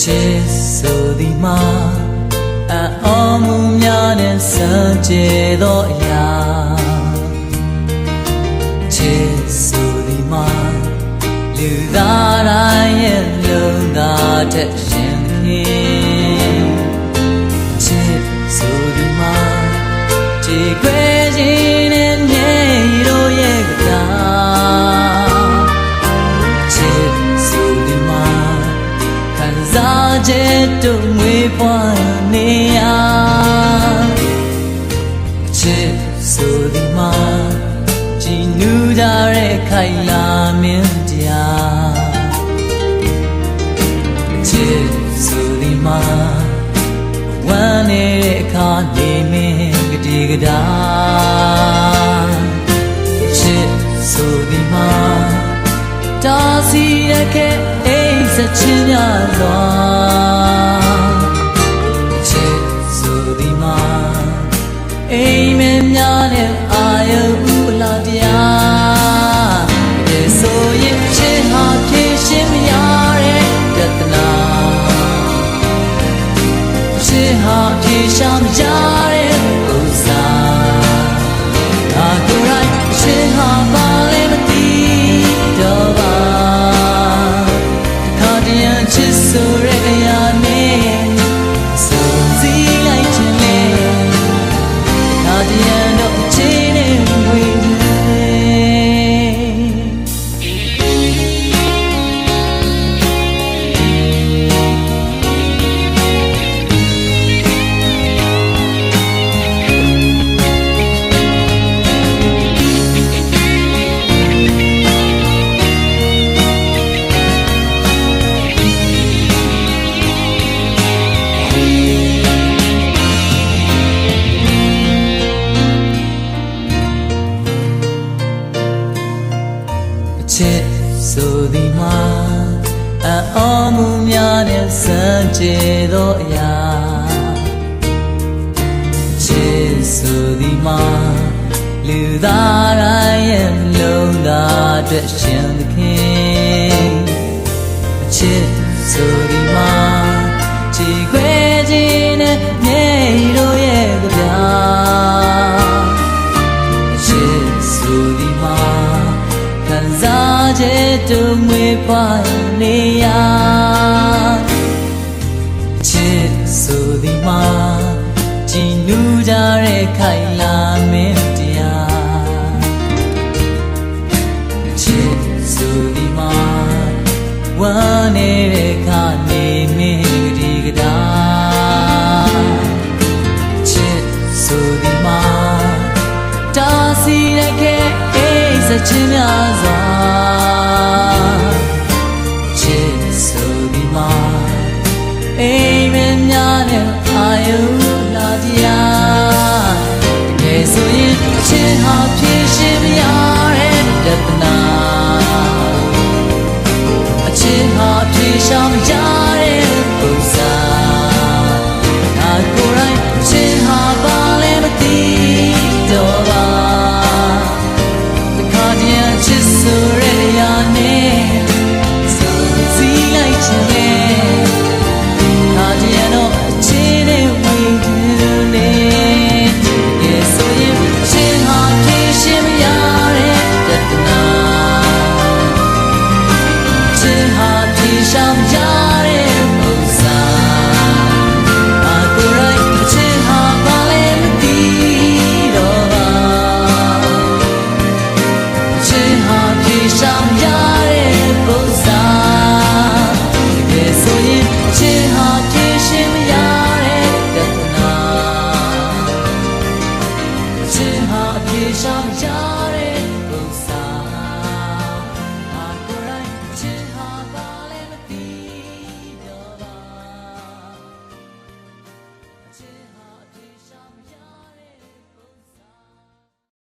ဆိုသည်မှာအံ့ဩမှုများနဲ့စံကြဲသောအရာချစ်ဆိုသည်မှာလူသားတိုင်းရဲ့လုံသားတဲ့ရှင်ခင်ချစ်ဆိုသည်မှာကြည် က်တို့ငွေပွားနေရချစ်ဆိုသည်မှာကြည်နူးကြတဲ့ခိုင်လာမင်းတရားချစ်ဆိုသည်မှာဝမ်းနေတဲ့အခါနေမင်းကတိကတာချစ်ဆိုသည်မှာတာစီရခဲ့ အိမ်စချင်များစွာချစ်ဆိုသည်မှာအိမ်မင်းများနဲ့အာယုဥလာတရားဒီဆိုရင်ချစ်ဟာဖြည့်ရှင်းမရတဲ့တဒနာချစ်ဟာဖြည့်ရှာမကြ နာ မှုများနဲ့စံကြယ်သောအရာအချစ်ဆိုသည်မှာလူသားတိုင်းရဲ့လုံးသားအတွက်ရှင်သခင်အချစ်ဆိုသည်မှာကြည်ခွဲခြင်းနဲ့မြေတို့ရဲ့ကြပြာအချစ်ဆိုသည်မှာခံစားချက်တို့ငွေပွားနေ ခိုင်လာမင်းတရားချစ်ဆိုသည်မှာဝမ်းနေတဲ့ခါနေမင်းဒီကတာချစ်ဆိုသည်မှာတာစီရခဲ့အိစချင်များစွာ ဟာဖြေရှင်းမရတဲ့တဒနာအချင်းဟာဖြေရှာမရတဲ့ပုံစံငါကိုယ်တိုင်းအချင်းဟာပါလဲမသိတော့ပါတခါတည်းချစ်ဆိုရတဲ့အရာနဲ့စူးစီးလိုက်ခြင်း 上扬。